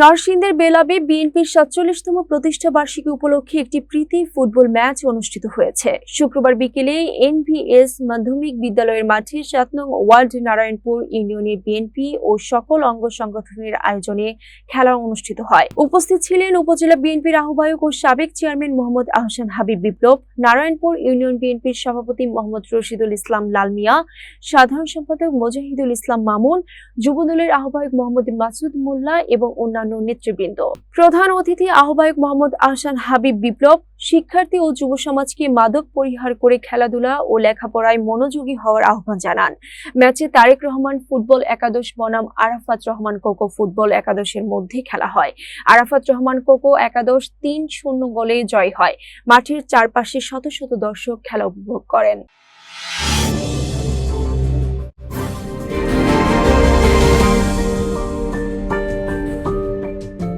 নরসিংদের বেলাবে বিএনপির সাতচল্লিশতম প্রতিষ্ঠা বার্ষিকী উপলক্ষে একটি প্রীতি ফুটবল ম্যাচ অনুষ্ঠিত হয়েছে। শুক্রবার বিকেলে এনভিএস মাধ্যমিক বিদ্যালয়ের মাঠে সাত নং ওয়ার্ল্ড নারায়ণপুর ইউনিয়নের বিএনপি ও সকল অঙ্গ সংগঠনের আয়োজনে খেলা অনুষ্ঠিত হয়। উপস্থিত ছিলেন উপজেলা বিএনপির আহ্বায়ক ও সাবেক চেয়ারম্যান মোহাম্মদ আহসান হাবিব বিপ্লব, নারায়ণপুর ইউনিয়ন বিএনপির সভাপতি মোহাম্মদ রশিদুল ইসলাম লাল মিয়া, সাধারণ সম্পাদক মোজাহিদুল ইসলাম মামুন, যুবদলের আহ্বায়ক মোহাম্মদ মাসুদ মোল্লা এবং অন্যান্য নেতৃবৃন্দ। প্রধান অতিথি আহ্বায়ক মোহাম্মদ আহসান হাবিব বিপ্লব, শিক্ষার্থী ও যুব সমাজকে মাদক পরিহার করে খেলাধুলা ও লেখাপড়ায় মনোযোগী হওয়ার আহ্বান জানান। ম্যাচে তারেক রহমান ফুটবল একাদশ, বনাম আরাফাত রহমান কোকো ফুটবল একাদশের মধ্যে খেলা হয়। আরাফাত রহমান কোকো একাদশ তিন শূন্য গোলে জয় হয়। মাঠের চারপাশে শত শত দর্শক খেলা উপভোগ করেন।